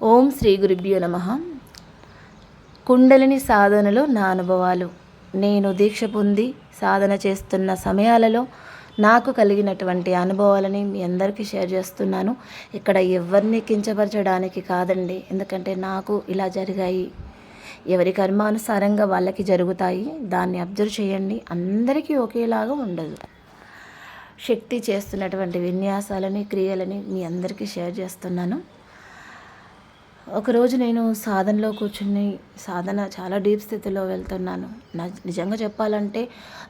ఓం శ్రీ గురుభ్యో నమ. కుండలిని సాధనలో నా అనుభవాలు. నేను దీక్ష పొంది సాధన చేస్తున్న సమయాలలో నాకు కలిగినటువంటి అనుభవాలని మీ అందరికీ షేర్ చేస్తున్నాను. ఇక్కడ ఎవరిని కించపరచడానికి కాదండి ఎందుకంటే నాకు ఇలా జరిగాయి. ఎవరి కర్మానుసారంగా వాళ్ళకి జరుగుతాయి దాన్ని అబ్జర్వ్ చేయండి. అందరికీ ఒకేలాగా ఉండదు. శక్తి చేస్తున్నటువంటి విన్యాసాలని క్రియలని మీ అందరికీ షేర్ చేస్తున్నాను. ఒకరోజు నేను సాధనలో కూర్చుని సాధన చాలా డీప్ స్థితిలో వెళ్తున్నాను. నా నిజంగా చెప్పాలంటే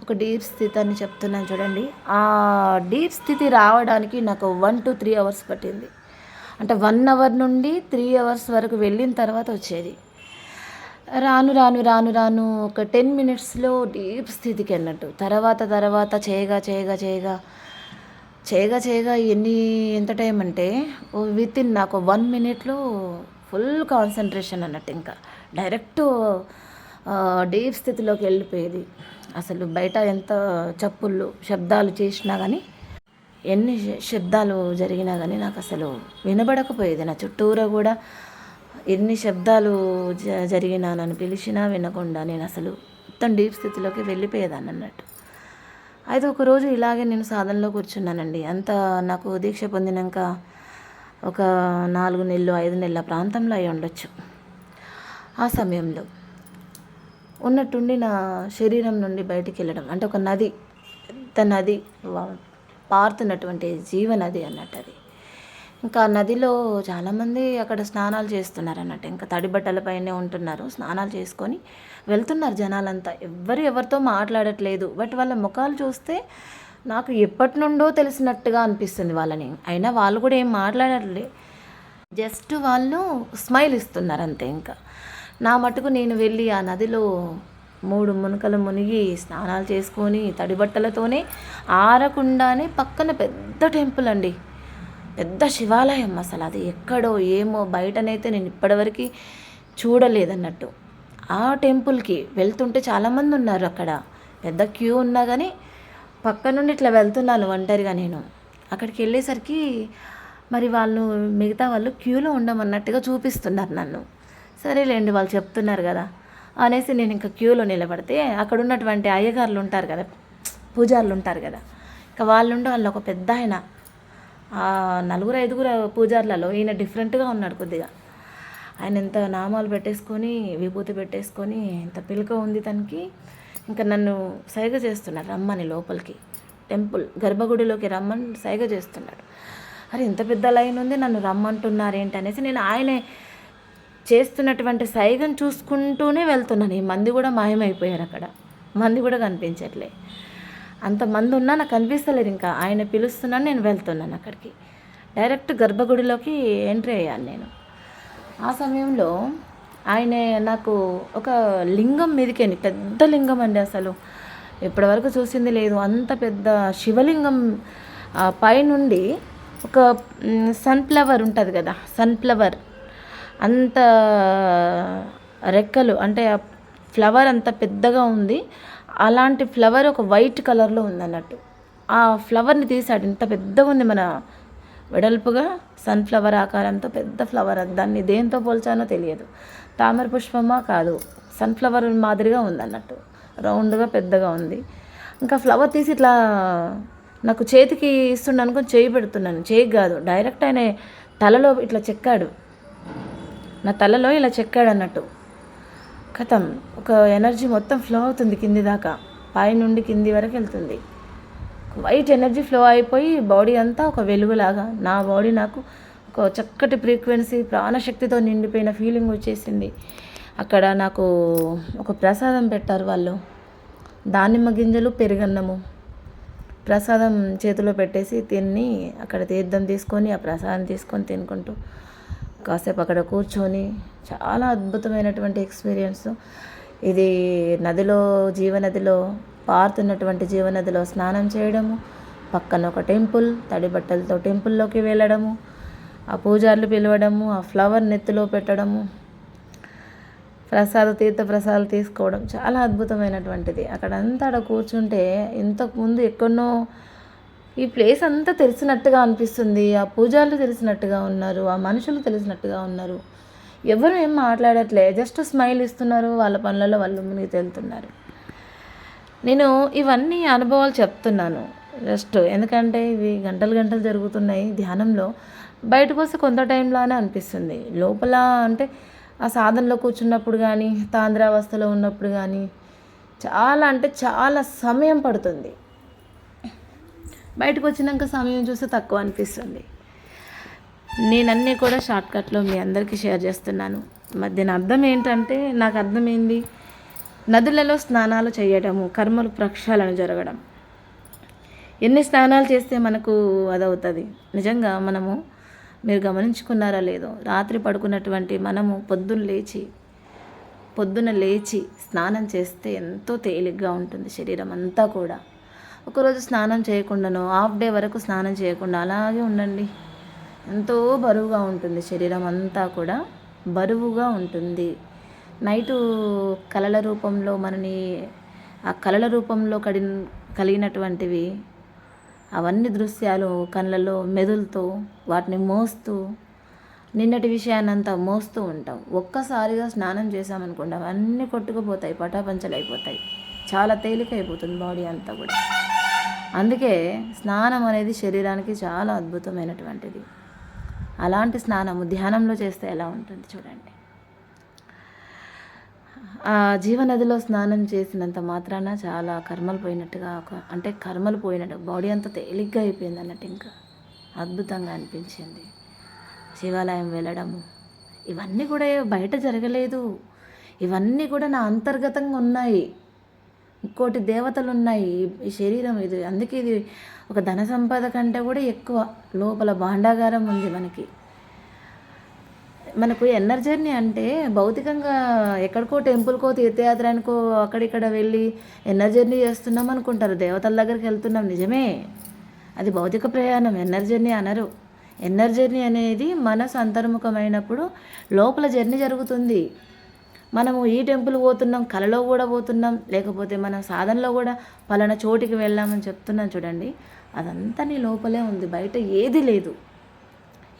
ఒక డీప్ స్థితి అని చెప్తున్నాను చూడండి. ఆ డీప్ స్థితి రావడానికి నాకు వన్ టు త్రీ అవర్స్ పట్టింది. అంటే వన్ అవర్ నుండి త్రీ అవర్స్ వరకు వెళ్ళిన తర్వాత వచ్చేది. రాను రాను రాను రాను ఒక టెన్ మినిట్స్లో డీప్ స్థితికి అన్నట్టు తర్వాత తర్వాత చేయగా చేయగా చేయగా చేయగా చేయగా ఎన్ని ఎంత టైం అంటే విత్ ఇన్ నాకు వన్ మినిట్లో ఫుల్ కాన్సన్ట్రేషన్ అన్నట్టు ఇంకా. డైరెక్ట్ డీప్ స్థితిలోకి వెళ్ళిపోయేది. అసలు బయట ఎంత చప్పుళ్ళు శబ్దాలు చేసినా కానీ ఎన్ని శబ్దాలు జరిగినా కానీ నాకు అసలు వినబడకపోయేది. నా చుట్టూరా కూడా ఎన్ని శబ్దాలు జ జరిగినా నన్ను పిలిచినా వినకుండా నేను అసలు మొత్తం డీప్ స్థితిలోకి వెళ్ళిపోయేదాన్ని అన్నట్టు. అయితే ఒకరోజు ఇలాగే నేను సాధనలో కూర్చున్నానండి. అంత నాకు దీక్ష పొందినాక ఒక నాలుగు నెలలు ఐదు నెలల ప్రాంతంలో అయి ఉండొచ్చు. ఆ సమయంలో ఉన్నట్టుండి నా శరీరం నుండి బయటికి వెళ్ళడం అంటే ఒక నది పెద్ద నది వా- పారుతున్నటువంటి జీవనది అన్నట్టు అది. ఇంకా నదిలో చాలామంది అక్కడ స్నానాలు చేస్తున్నారు అన్నట్టు. ఇంకా తడి బట్టలపైనే ఉంటున్నారు స్నానాలు చేసుకొని వెళ్తున్నారు జనాలంతా. ఎవ్వరు ఎవరితో మాట్లాడట్లేదు బట్ వాళ్ళ ముఖాలు చూస్తే నాకు ఎప్పటి నుండో తెలిసినట్టుగా అనిపిస్తుంది వాళ్ళని. అయినా వాళ్ళు కూడా ఏం మాట్లాడట్లే. జస్ట్ వాళ్ళు స్మైల్ ఇస్తున్నారు అంతే ఇంకా. నా మటుకు నేను వెళ్ళి ఆ నదిలో మూడు మునకలు మునిగి స్నానాలు చేసుకొని తడి బట్టలతోనే ఆరకుండానే పక్కన పెద్ద టెంపుల్ అండి. పెద్ద శివాలయం అసలు. అది ఎక్కడో ఏమో బయటనైతే నేను ఇప్పటివరకు చూడలేదన్నట్టు. ఆ టెంపుల్కి వెళ్తుంటే చాలామంది ఉన్నారు అక్కడ. పెద్ద క్యూ ఉన్నా కానీ పక్క నుండి ఇట్లా వెళ్తున్నాను ఒంటరిగా నేను. అక్కడికి వెళ్ళేసరికి మరి వాళ్ళు మిగతా వాళ్ళు క్యూలో ఉండమన్నట్టుగా చూపిస్తున్నారు నన్ను. సరేలేండి వాళ్ళు చెప్తున్నారు కదా అనేసి నేను ఇంకా క్యూలో నిలబడితే అక్కడ ఉన్నటువంటి అయ్యగారులు ఉంటారు కదా పూజారులు ఉంటారు కదా ఇంకా వాళ్ళు ఉండే వాళ్ళు ఒక పెద్ద ఆయన. నలుగురు ఐదుగురు పూజార్లలో ఈయన డిఫరెంట్గా ఉన్నాడు కొద్దిగా. ఆయన ఎంత నామాలు పెట్టేసుకొని విభూతి పెట్టేసుకొని ఎంత పిలుక ఉంది తనకి. ఇంకా నన్ను సైగ చేస్తున్నాడు రమ్మని లోపలికి. టెంపుల్ గర్భగుడిలోకి రమ్మని సైగ చేస్తున్నాడు అరే ఇంత పెద్ద లైన్ ఉంది నన్ను రమ్మంటున్నారు ఏంటి అనేసి నేను ఆయనే చేస్తున్నటువంటి సైగను చూసుకుంటూనే వెళ్తున్నాను. ఈ మంది కూడా మాయమైపోయారు అక్కడ. మంది కూడా కనిపించట్లే. అంతమంది ఉన్నా నాకు కనిపిస్తలేదు ఇంకా. ఆయన పిలుస్తున్నాను నేను వెళ్తున్నాను అక్కడికి. డైరెక్ట్ గర్భగుడిలోకి ఎంట్రీ అయ్యాను నేను. ఆ సమయంలో ఆయన నాకు ఒక లింగం మీదకేని పెద్ద లింగం అండి అసలు. ఇప్పటివరకు చూసింది లేదు. అంత పెద్ద శివలింగం పైనుండి ఒక సన్ఫ్లవర్ ఉంటుంది కదా సన్ఫ్లవర్. అంత రెక్కలు అంటే ఆ ఫ్లవర్ అంత పెద్దగా ఉంది. అలాంటి ఫ్లవర్ ఒక వైట్ కలర్లో ఉందన్నట్టు. ఆ ఫ్లవర్ని తీసాడు. ఇంత పెద్దగా ఉంది మన వెడల్పుగా సన్ఫ్లవర్ ఆకారంతో పెద్ద ఫ్లవర్ దాన్ని దేంతో పోల్చానో తెలియదు. తామర పుష్పమా కాదు సన్ఫ్లవర్ మాదిరిగా ఉందన్నట్టు. రౌండ్గా పెద్దగా ఉంది. ఇంకా ఫ్లవర్ తీసి ఇట్లా నాకు చేతికి ఇస్తుండ అనుకుని చేయి పెడుతున్నాను. చేయి కాదు డైరెక్ట్ ఆయన తలలో ఇట్లా చెక్కాడు. నా తలలో ఇలా చెక్కాడు అన్నట్టు. కథం ఒక ఎనర్జీ మొత్తం ఫ్లో అవుతుంది కింది దాకా పై నుండి కింది వరకు వెళ్తుంది. వైట్ ఎనర్జీ ఫ్లో అయిపోయి బాడీ అంతా ఒక వెలుగులాగా నా బాడీ నాకు ఒక చక్కటి ఫ్రీక్వెన్సీ ప్రాణశక్తితో నిండిపోయిన ఫీలింగ్ వచ్చేసింది. అక్కడ నాకు ఒక ప్రసాదం పెట్టారు వాళ్ళు. దానిమ్మ గింజలు పెరుగన్నము. ప్రసాదం చేతిలో పెట్టేసి తిని అక్కడ తీర్థం తీసుకొని ఆ ప్రసాదం తీసుకొని తినుకుంటూ కాసేపు అక్కడ కూర్చొని చాలా అద్భుతమైనటువంటి ఎక్స్పీరియన్స్. ఇది నదిలో జీవనదిలో పారుతున్నటువంటి జీవనదిలో స్నానం చేయడము పక్కన ఒక టెంపుల్ తడి బట్టలతో టెంపుల్లోకి వెళ్ళడము ఆ పూజార్లు పిలవడము ఆ ఫ్లవర్ నెత్తిలో పెట్టడము ప్రసాద తీర్థ ప్రసాదాలు తీసుకోవడం చాలా అద్భుతమైనటువంటిది. అక్కడ అంతా అక్కడ కూర్చుంటే ఇంతకుముందు ఎక్కడో ఈ ప్లేస్ అంతా తెలిసినట్టుగా అనిపిస్తుంది. ఆ పూజారులు తెలిసినట్టుగా ఉన్నారు ఆ మనుషులు తెలిసినట్టుగా ఉన్నారు. ఎవరు ఏం మాట్లాడట్లే జస్ట్ స్మైల్ ఇస్తున్నారు వాళ్ళ పనులలో వాళ్ళు మునిగి తేలుతున్నారు. నేను ఇవన్నీ అనుభవాలు చెప్తున్నాను. జస్ట్ ఎందుకంటే ఇవి గంటలు గంటలు జరుగుతున్నాయి ధ్యానంలో. బయటకు వస్తే కొంత టైంలానే అనిపిస్తుంది. లోపల అంటే ఆ సాధనలో కూర్చున్నప్పుడు కానీ తాంద్రావస్థలో ఉన్నప్పుడు కానీ చాలా అంటే చాలా సమయం పడుతుంది. బయటకు వచ్చినాక సమయం చూస్తే తక్కువ అనిపిస్తుంది. నేనన్నీ కూడా షార్ట్కట్లో మీ అందరికీ షేర్ చేస్తున్నాను. మధ్యన అర్థం ఏంటంటే నాకు అర్థమైంది. నదులలో స్నానాలు చేయడము కర్మలు ప్రక్షాళన జరగడం. ఎన్ని స్నానాలు చేస్తే మనకు అదవుతుంది? నిజంగా మనము మీరు గమనించుకున్నారా లేదో రాత్రి పడుకున్నటువంటి మనము పొద్దున్న లేచి పొద్దున లేచి స్నానం చేస్తే ఎంతో తేలిగ్గా ఉంటుంది శరీరం అంతా కూడా. ఒకరోజు స్నానం చేయకుండాను హాఫ్ డే వరకు స్నానం చేయకుండా అలాగే ఉండండి. ఎంతో బరువుగా ఉంటుంది శరీరం అంతా కూడా బరువుగా ఉంటుంది. నైటు కలల రూపంలో మనని ఆ కలల రూపంలో కడి కలిగినటువంటివి అవన్నీ దృశ్యాలు కళ్ళలో మెదులుతూ వాటిని మోస్తూ నిన్నటి విషయాన్నంతా మోస్తూ ఉంటాం. ఒక్కసారిగా స్నానం చేసామనుకోండి అవన్నీ కొట్టుకుపోతాయి పటాపంచలు అయిపోతాయి. చాలా తేలిక అయిపోతుంది బాడీ అంతా కూడా. అందుకే స్నానం అనేది శరీరానికి చాలా అద్భుతమైనటువంటిది. అలాంటి స్నానము ధ్యానంలో చేస్తే ఎలా ఉంటుంది చూడండి. జీవనదిలో స్నానం చేసినంత మాత్రాన చాలా కర్మలు పోయినట్టుగా ఒక అంటే కర్మలు పోయినట్టు బాడీ అంతా తేలిగ్గా అయిపోయింది అన్నట్టు ఇంకా అద్భుతంగా అనిపించింది. శివాలయం వెళ్ళడము ఇవన్నీ కూడా బయట జరగలేదు. ఇవన్నీ కూడా నా అంతర్గతంగా ఉన్నాయి. ఇంకోటి దేవతలు ఉన్నాయి ఈ శరీరం ఇది అందుకే ఇది ఒక ధన సంపద కంటే కూడా ఎక్కువ లోపల భాండాగారం ఉంది మనకి. మనకు ఎనర్జీని అంటే భౌతికంగా ఎక్కడికో టెంపుల్కో తీర్థయాత్రానికో అక్కడిక్కడ వెళ్ళి ఎనర్జీని చేస్తున్నాం అనుకుంటారు. దేవతల దగ్గరికి వెళ్తున్నాం. నిజమే. అది భౌతిక ప్రయాణం. ఎనర్జీని అనరు. ఎనర్జీ అనేది మనసు అంతర్ముఖమైనప్పుడు లోపల జర్నీ జరుగుతుంది. మనము ఈ టెంపుల్ పోతున్నాం కలలో కూడా పోతున్నాం లేకపోతే మనం సాధనలో కూడా పలానా చోటికి వెళ్ళామని చెప్తున్నాం చూడండి. అదంతా నీ లోపలే ఉంది. బయట ఏది లేదు.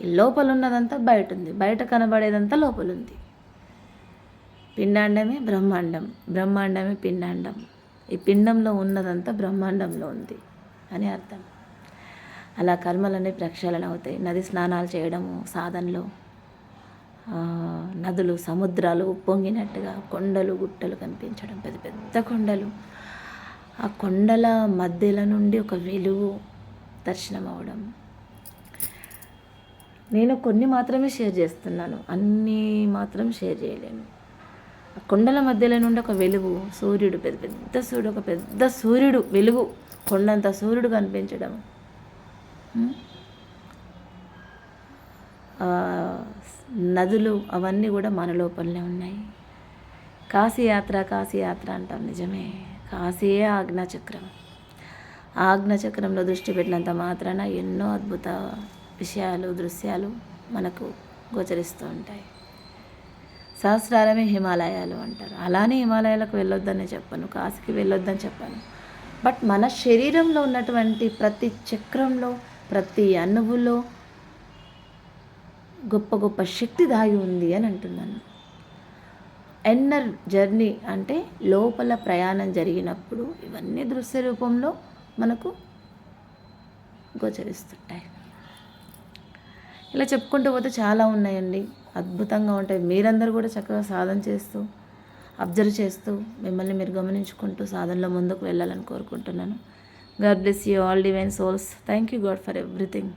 లోపల ఉన్నదంతా బయట ఉంది బయట కనబడేదంతా లోపల ఉంది పిండాండమే బ్రహ్మాండం. బ్రహ్మాండమే పిండాండం. ఈ పిండంలో ఉన్నదంతా బ్రహ్మాండంలో ఉంది అని అర్థం. అలా కర్మలన్నీ ప్రక్షాళన అవుతాయి. నది స్నానాలు చేయడము సాధనలో నదులు సముద్రాలు ఉప్పొంగినట్టుగా కొండలు గుట్టలు కనిపించడం. పెద్ద పెద్ద కొండలు. ఆ కొండల మధ్యల నుండి ఒక వెలుగు దర్శనం అవడం నేను కొన్ని మాత్రమే షేర్ చేస్తున్నాను. అన్నీ మాత్రం షేర్ చేయలేను. కొండల మధ్యలో నుండి ఒక వెలుగు సూర్యుడు పెద్ద పెద్ద సూర్యుడు ఒక పెద్ద సూర్యుడు వెలుగు కొండంత సూర్యుడు కనిపించడం. నదులు అవన్నీ కూడా మన లోపలనే ఉన్నాయి. కాశీయాత్ర కాశీయాత్ర అంటాం నిజమే. కాశీయే ఆజ్ఞాచక్రం. ఆజ్ఞాచక్రంలో దృష్టి పెట్టినంత మాత్రాన ఎన్నో అద్భుత విషయాలు దృశ్యాలు మనకు గోచరిస్తూ ఉంటాయి. సహస్రారమే హిమాలయాలు అంటారు. అలానే హిమాలయాలకు వెళ్ళొద్దని చెప్పను కాశీకి వెళ్ళొద్దని చెప్పాను. బట్ మన శరీరంలో ఉన్నటువంటి ప్రతి చక్రంలో ప్రతి అణువులో గొప్ప గొప్ప శక్తి దాగి ఉంది అని అంటున్నాను. ఎన్నర్ జర్నీ అంటే లోపల ప్రయాణం జరిగినప్పుడు ఇవన్నీ దృశ్య రూపంలో మనకు గోచరిస్తుంటాయి. ఇలా చెప్పుకుంటూ పోతే చాలా ఉన్నాయండి. అద్భుతంగా ఉంటాయి. మీరందరూ కూడా చక్కగా సాధన చేస్తూ అబ్జర్వ్ చేస్తూ మిమ్మల్ని మీరు గమనించుకుంటూ సాధనలో ముందుకు వెళ్ళాలని కోరుకుంటున్నాను. God bless you all divine souls. Thank you God for everything.